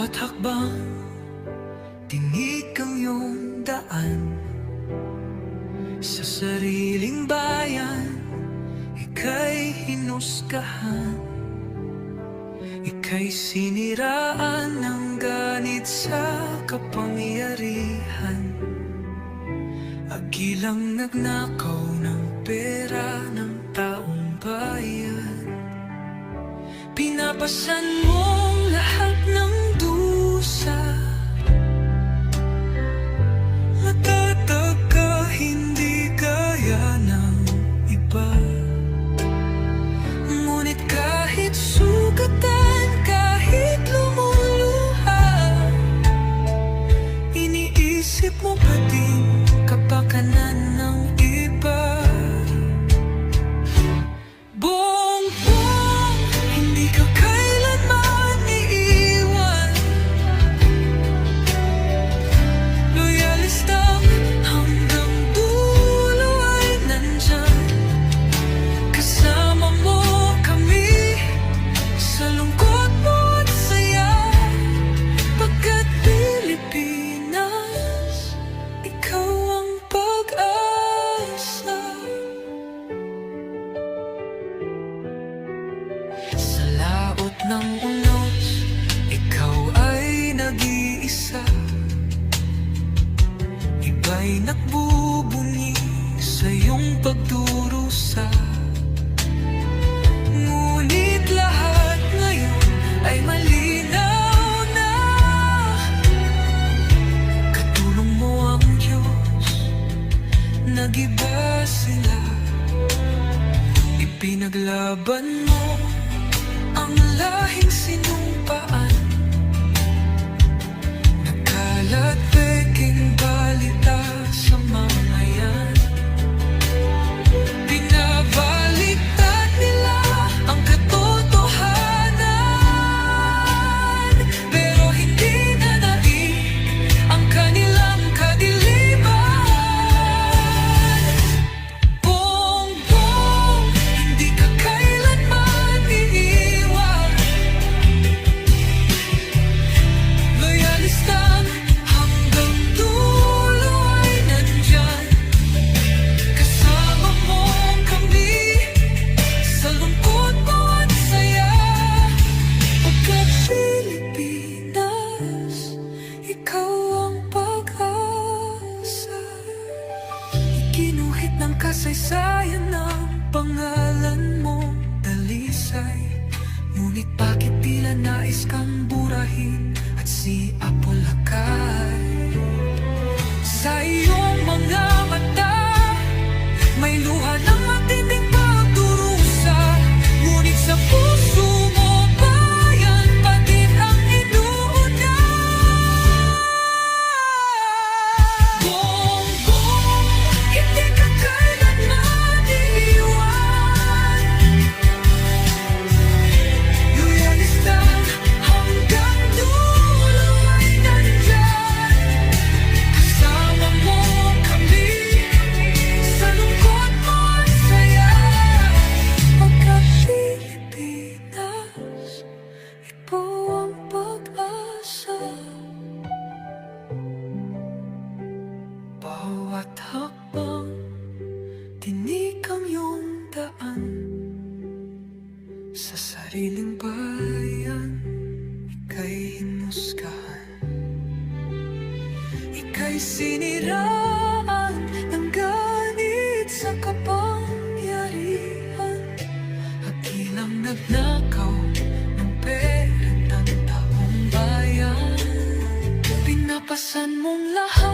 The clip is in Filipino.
Bawat hakbang, tinig ang iyong daan. Sa sariling bayan, ika'y hinuskahan Ika'y siniraan ng ganit sa kapangyarihan. Agilang nagnakaw ng pera ng taong bayan. Pinapasan mo Nagiba sila. Ipinaglaban mo Ang lahing sinumpaan. husay Ngunit bakit tila nais kang burahin At si Apolakay Sa iyong mga Ika'y siniraan ng ganit sa kapangyarihan. Hakilang nagnakaw ng perang ng taong bayan. Pinapasan mong lahat